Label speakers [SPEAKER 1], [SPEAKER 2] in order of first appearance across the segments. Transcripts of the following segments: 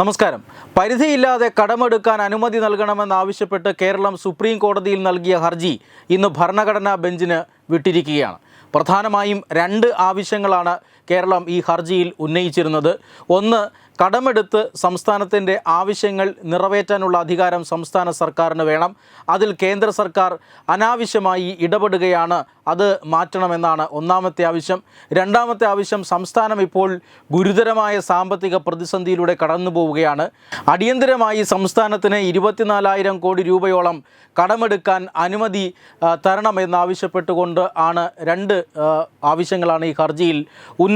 [SPEAKER 1] നമസ്കാരം. പരിധിയില്ലാതെ കടമെടുക്കാൻ അനുമതി നൽകണമെന്നാവശ്യപ്പെട്ട് കേരളം സുപ്രീം കോടതിയിൽ നൽകിയ ഹർജി ഇന്ന് ഭരണഘടനാ ബെഞ്ചിന് വിട്ടിരിക്കുകയാണ്. പ്രധാനമായും രണ്ട് ആവശ്യങ്ങളാണ് കേരളം ഈ ഹർജിയിൽ ഉന്നയിച്ചിരുന്നത്. ഒന്ന് കടമെടുത്ത് സംസ്ഥാനത്തിന്റെ ആവശ്യങ്ങൾ നിറവേറ്റാനുള്ള അധികാരം സംസ്ഥാന സർക്കാരിന് വേണം. അതിൽ കേന്ദ്ര സർക്കാർ അനാവശ്യമായി ഇടപെടുകയാണ്. അത് മാറ്റണമെന്നാണ് ഒന്നാമത്തെ ആവശ്യം. രണ്ടാമത്തെ ആവശ്യം സംസ്ഥാനം ഇപ്പോൾ ഗുരുതരമായ സാമ്പത്തിക പ്രതിസന്ധിയിലൂടെ കടന്നു പോവുകയാണ് അടിയന്തരമായി സംസ്ഥാനത്തിന് ഇരുപത്തിനാലായിരം കോടി രൂപയോളം കടമെടുക്കാൻ അനുമതി തരണമെന്നാവശ്യപ്പെട്ടുകൊണ്ട് ആണ് രണ്ട് ആവശ്യങ്ങളാണ് ഈ ഹർജിയിൽ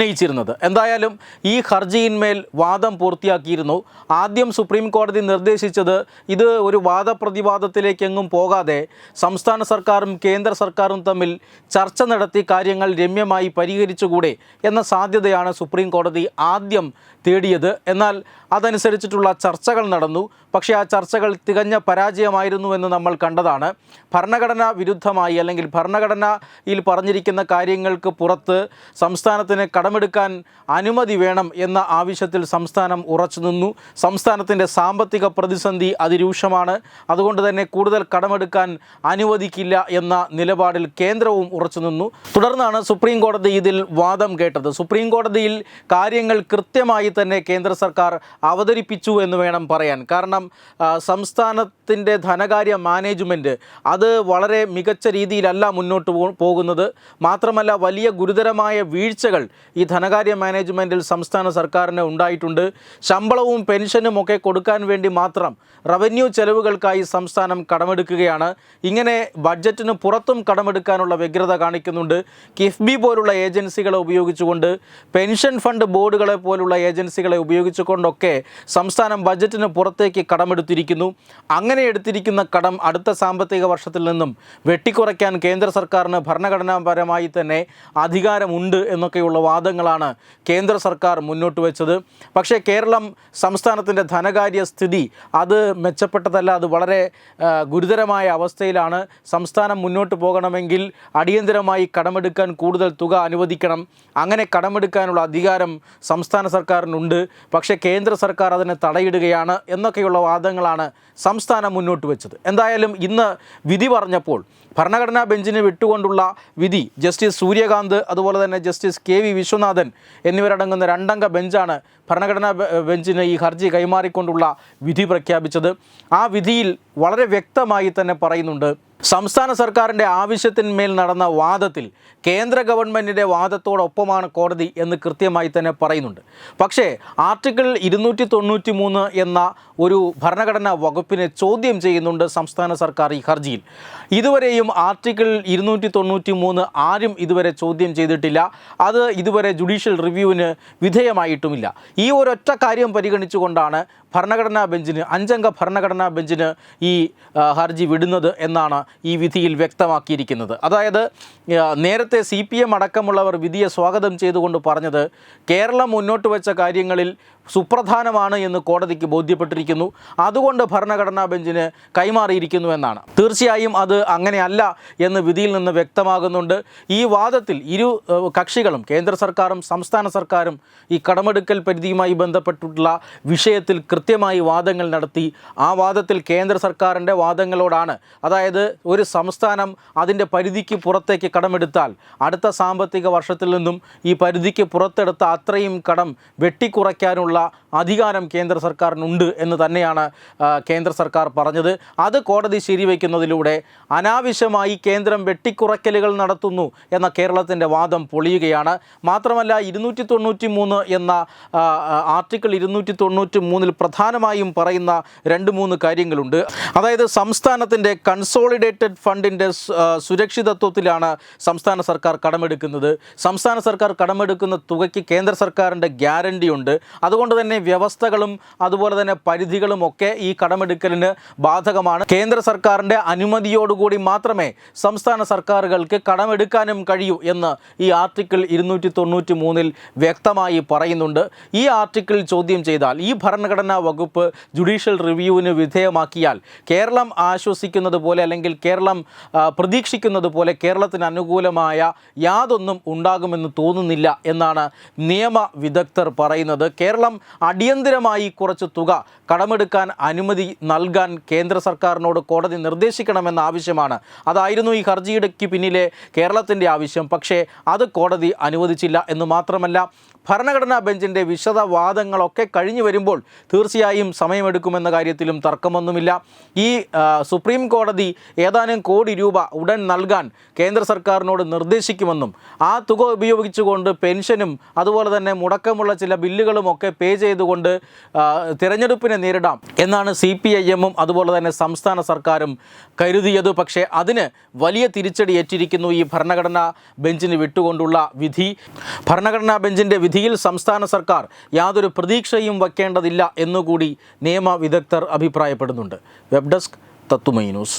[SPEAKER 1] ഉന്നയിച്ചിരുന്നത് എന്തായാലും ഈ ഹർജിയിന്മേൽ വാദം പൂർത്തിയാക്കിയിരുന്നു. ആദ്യം സുപ്രീം കോടതി നിർദ്ദേശിച്ചത് ഇത് ഒരു വാദപ്രതിവാദത്തിലേക്കെങ്ങും പോകാതെ സംസ്ഥാന സർക്കാരും കേന്ദ്ര സർക്കാരും തമ്മിൽ ചർച്ച നടത്തി കാര്യങ്ങൾ രമ്യമായി പരിഹരിച്ചുകൂടെ എന്ന സാധ്യതയാണ് സുപ്രീം കോടതി ആദ്യം തേടിയത്. എന്നാൽ അതനുസരിച്ചിട്ടുള്ള ചർച്ചകൾ നടന്നു. പക്ഷേ ആ ചർച്ചകൾ തികഞ്ഞ പരാജയമായിരുന്നു എന്ന് നമ്മൾ കണ്ടതാണ്. ഭരണഘടനാ വിരുദ്ധമായി അല്ലെങ്കിൽ ഭരണഘടനയിൽ പറഞ്ഞിരിക്കുന്ന കാര്യങ്ങൾക്ക് പുറത്ത് സംസ്ഥാനത്തിന് കടമെടുക്കാൻ അനുമതി വേണം എന്ന ആവശ്യത്തിൽ സംസ്ഥാനം ഉറച്ചുനിന്നു സംസ്ഥാനത്തിന്റെ സാമ്പത്തിക പ്രതിസന്ധി അതിരൂക്ഷമാണ്. അതുകൊണ്ട് തന്നെ കൂടുതൽ കടമെടുക്കാൻ അനുവദിക്കില്ല എന്ന നിലപാടിൽ കേന്ദ്രവും ഉറച്ചുനിന്നു തുടർന്നാണ് സുപ്രീം കോടതി ഇതിൽ വാദം കേട്ടത്. സുപ്രീം കോടതിയിൽ കാര്യങ്ങൾ കൃത്യമായി തന്നെ കേന്ദ്ര സർക്കാർ അവതരിപ്പിച്ചു എന്ന് വേണം പറയാൻ. കാരണം സംസ്ഥാനത്തിന്റെ ധനകാര്യ മാനേജ്മെന്റ് അത് വളരെ മികച്ച രീതിയിലല്ല മുന്നോട്ട് പോകുന്നത്. മാത്രമല്ല വലിയ ഗുരുതരമായ വീഴ്ചകൾ ഈ ധനകാര്യ മാനേജ്മെന്റിൽ സംസ്ഥാന സർക്കാരിന് ഉണ്ടായിട്ടുണ്ട്. ശമ്പളവും പെൻഷനും ഒക്കെ കൊടുക്കാൻ വേണ്ടി മാത്രം റവന്യൂ ചെലവുകൾക്കായി സംസ്ഥാനം കടമെടുക്കുകയാണ്. ഇങ്ങനെ ബഡ്ജറ്റിന് പുറത്തും കടമെടുക്കാനുള്ള വ്യഗ്രത കാണിക്കുന്നുണ്ട്. കിഫ്ബി പോലുള്ള ഏജൻസികളെ ഉപയോഗിച്ചുകൊണ്ട് പെൻഷൻ ഫണ്ട് ബോർഡുകളെ പോലുള്ള ഏജൻസികളെ ഉപയോഗിച്ചുകൊണ്ടൊക്കെ സംസ്ഥാനം ബഡ്ജറ്റിന് പുറത്തേക്ക് കടമെടുത്തിരിക്കുന്നു. അങ്ങനെ എടുത്തിരിക്കുന്ന കടം അടുത്ത സാമ്പത്തിക വർഷത്തിൽ നിന്നും വെട്ടിക്കുറയ്ക്കാൻ കേന്ദ്ര സർക്കാരിന് ഭരണഘടനാപരമായി തന്നെ അധികാരമുണ്ട് എന്നൊക്കെയുള്ള വാദങ്ങളാണ് കേന്ദ്ര സർക്കാർ മുന്നോട്ട് വെച്ചത്. പക്ഷേ കേരളം സംസ്ഥാനത്തിന്റെ ധനകാര്യ സ്ഥിതി അത് മെച്ചപ്പെട്ടതല്ല അത് വളരെ ഗുരുതരമായ അവസ്ഥയിലാണ്. സംസ്ഥാനം മുന്നോട്ട് പോകണമെങ്കിൽ അടിയന്തരമായി കടമെടുക്കാൻ കൂടുതൽ തുക അനുവദിക്കണം. അങ്ങനെ കടമെടുക്കാനുള്ള അധികാരം സംസ്ഥാന സർക്കാരിനുണ്ട്. പക്ഷേ കേന്ദ്ര സർക്കാർ അതിനെ തടയിടുകയാണ് എന്നൊക്കെയുള്ള വാദങ്ങളാണ് സംസ്ഥാനം മുന്നോട്ട് വെച്ചത്. എന്തായാലും ഇന്ന് വിധി പറഞ്ഞപ്പോൾ ഭരണഘടനാ ബെഞ്ചിന് വിട്ടുകൊണ്ടുള്ള വിധി ജസ്റ്റിസ് സൂര്യകാന്ത് അതുപോലെ തന്നെ ജസ്റ്റിസ് കെ വി വിശ്വനാഥൻ എന്നിവരടങ്ങുന്ന രണ്ടംഗ ബെഞ്ചാണ് ഭരണഘടനാ ബെഞ്ചിന് ഈ ഹർജി കൈമാറിക്കൊണ്ടുള്ള വിധി പ്രഖ്യാപിച്ചത്. ആ വിധിയിൽ വളരെ വ്യക്തമായി തന്നെ പറയുന്നുണ്ട് സംസ്ഥാന സർക്കാരിന്റെ ആവശ്യത്തിന്മേൽ നടന്ന വാദത്തിൽ കേന്ദ്ര ഗവൺമെന്റിന്റെ വാദത്തോടൊപ്പമാണ് കോടതി എന്ന് കൃത്യമായി തന്നെ പറയുന്നുണ്ട്. പക്ഷേ ആർട്ടിക്കിൾ ഇരുന്നൂറ്റി തൊണ്ണൂറ്റി മൂന്ന് എന്ന ഒരു ഭരണഘടനാ വകുപ്പിനെ ചോദ്യം ചെയ്യുന്നുണ്ട് സംസ്ഥാന സർക്കാർ ഈ ഹർജിയിൽ. ഇതുവരെയും ആർട്ടിക്കിൾ ഇരുന്നൂറ്റി തൊണ്ണൂറ്റി മൂന്ന് ആരും ഇതുവരെ ചോദ്യം ചെയ്തിട്ടില്ല. അത് ഇതുവരെ ജുഡീഷ്യൽ റിവ്യൂവിന് വിധേയമായിട്ടുമില്ല. ഈ ഒരൊറ്റ കാര്യം പരിഗണിച്ചുകൊണ്ടാണ് ഭരണഘടനാ ബെഞ്ചിന് അഞ്ചംഗ ഭരണഘടനാ ബെഞ്ചിന് ഈ ഹർജി വിടുന്നത് എന്നാണ് ഈ വിധിയിൽ വ്യക്തമാക്കിയിരിക്കുന്നത്. അതായത് നേരത്തെ സി പി എം അടക്കമുള്ളവർ വിധിയെ സ്വാഗതം ചെയ്തുകൊണ്ട് പറഞ്ഞത് കേരളം മുന്നോട്ട് വെച്ച കാര്യങ്ങളിൽ സുപ്രധാനമാണ് എന്ന് കോടതിക്ക് ബോധ്യപ്പെട്ടിരിക്കുന്നു. അതുകൊണ്ട് ഭരണഘടനാ ബെഞ്ചിന് കൈമാറിയിരിക്കുന്നു എന്നാണ്. തീർച്ചയായും അത് അങ്ങനെയല്ല എന്ന് വിധിയിൽ നിന്ന് വ്യക്തമാകുന്നുണ്ട്. ഈ വാദത്തിൽ ഇരു കക്ഷികളും കേന്ദ്ര സർക്കാരും സംസ്ഥാന സർക്കാരും ഈ കടമെടുക്കൽ പരിധിയുമായി ബന്ധപ്പെട്ടിട്ടുള്ള വിഷയത്തിൽ കൃത്യമായി വാദങ്ങൾ നടത്തി. ആ വാദത്തിൽ കേന്ദ്ര സർക്കാരിന്റെ വാദങ്ങളോടാണ്. അതായത് ഒരു സംസ്ഥാനം അതിന്റെ പരിധിക്ക് പുറത്തേക്ക് കടമെടുത്താൽ അടുത്ത സാമ്പത്തിക വർഷത്തിൽ നിന്നും ഈ പരിധിക്ക് പുറത്തെടുത്ത അത്രയും കടം വെട്ടിക്കുറയ്ക്കാനുള്ള അധികാരം കേന്ദ്ര സർക്കാരിനുണ്ട് എന്ന് തന്നെയാണ് കേന്ദ്ര സർക്കാർ പറഞ്ഞത്. അത് കോടതി ശരിവയ്ക്കുന്നതിലൂടെ അനാവശ്യമായി കേന്ദ്രം വെട്ടിക്കുറയ്ക്കലുകൾ നടത്തുന്നു എന്ന കേരളത്തിന്റെ വാദം പൊളിയുകയാണ്. മാത്രമല്ല ഇരുന്നൂറ്റി തൊണ്ണൂറ്റി മൂന്ന് എന്ന ആർട്ടിക്കിൾ ഇരുന്നൂറ്റി തൊണ്ണൂറ്റി മൂന്നിൽ പ്രധാനമായും പറയുന്ന രണ്ട് മൂന്ന് കാര്യങ്ങളുണ്ട്. അതായത് സംസ്ഥാനത്തിന്റെ കൺസോളിഡേറ്റഡ് ഫണ്ടിന്റെ സുരക്ഷിതത്വത്തിലാണ് സംസ്ഥാന സർക്കാർ കടമെടുക്കുന്നത്. സംസ്ഥാന സർക്കാർ കടമെടുക്കുന്ന തുകയ്ക്ക് കേന്ദ്ര സർക്കാരിന്റെ ഗ്യാരണ്ടി ഉണ്ട്. അതുകൊണ്ട് തന്നെ വ്യവസ്ഥകളും അതുപോലെ തന്നെ പരിധികളും ഒക്കെ ഈ കടമെടുക്കലിന് ബാധകമാണ്. കേന്ദ്ര സർക്കാരിന്റെ അനുമതിയോടുകൂടി മാത്രമേ സംസ്ഥാന സർക്കാരുകൾക്ക് കടമെടുക്കാനും കഴിയൂ എന്ന് ഈ ആർട്ടിക്കിൾ ഇരുന്നൂറ്റി തൊണ്ണൂറ്റി മൂന്നിൽ വ്യക്തമായി പറയുന്നുണ്ട്. ഈ ആർട്ടിക്കിൾ ചോദ്യം ചെയ്താൽ ഈ ഭരണഘടനാ വകുപ്പ് ജുഡീഷ്യൽ റിവ്യൂവിന് വിധേയമാക്കിയാൽ കേരളം ആശ്വസിക്കുന്നത് പോലെ അല്ലെങ്കിൽ കേരളം പ്രതീക്ഷിക്കുന്നത് പോലെ കേരളത്തിന് അനുകൂലമായ യാതൊന്നും ഉണ്ടാകുമെന്ന് തോന്നുന്നില്ല എന്നാണ് നിയമ വിദഗ്ധർ പറയുന്നത്. കേരളം അടിയന്തരമായി കുറച്ച് തുക കടമെടുക്കാൻ അനുമതി നൽകാൻ കേന്ദ്ര സർക്കാരിനോട് കോടതി നിർദ്ദേശിക്കണമെന്ന ആവശ്യമാണ്. അതായിരുന്നു ഈ ഹർജിയുടെക്ക് പിന്നിലെ കേരളത്തിന്റെ ആവശ്യം. പക്ഷേ അത് കോടതി അനുവദിച്ചില്ല എന്ന് മാത്രമല്ല ഭരണഘടനാ ബെഞ്ചിന്റെ വിശദവാദങ്ങളൊക്കെ കഴിഞ്ഞു വരുമ്പോൾ തീർച്ചയായും സമയമെടുക്കുമെന്ന കാര്യത്തിലും തർക്കമൊന്നുമില്ല. ഈ സുപ്രീം കോടതി ഏതാനും കോടി രൂപ ഉടൻ നൽകാൻ കേന്ദ്ര സർക്കാരിനോട് നിർദ്ദേശിക്കുമെന്നും ആ തുക ഉപയോഗിച്ചുകൊണ്ട് പെൻഷനും അതുപോലെ തന്നെ മുടക്കമുള്ള ചില ബില്ലുകളുമൊക്കെ പേ ചെയ്തുകൊണ്ട് തിരഞ്ഞെടുപ്പിനെ നേരിടാം എന്നാണ് സി പി ഐ എമ്മും അതുപോലെ തന്നെ സംസ്ഥാന സർക്കാരും കരുതിയത്. പക്ഷേ അതിന് വലിയ തിരിച്ചടി ഏറ്റിരിക്കുന്നു ഈ ഭരണഘടനാ ബെഞ്ചിന് വിട്ടുകൊണ്ടുള്ള വിധി. ഭരണഘടനാ ബെഞ്ചിന്റെ വിധിയിൽ സംസ്ഥാന സർക്കാർ യാതൊരു പ്രതീക്ഷയും വയ്ക്കേണ്ടതില്ല എന്നുകൂടി നിയമ വിദഗ്ധർ അഭിപ്രായപ്പെടുന്നുണ്ട്. Web desk तत्तुमयी news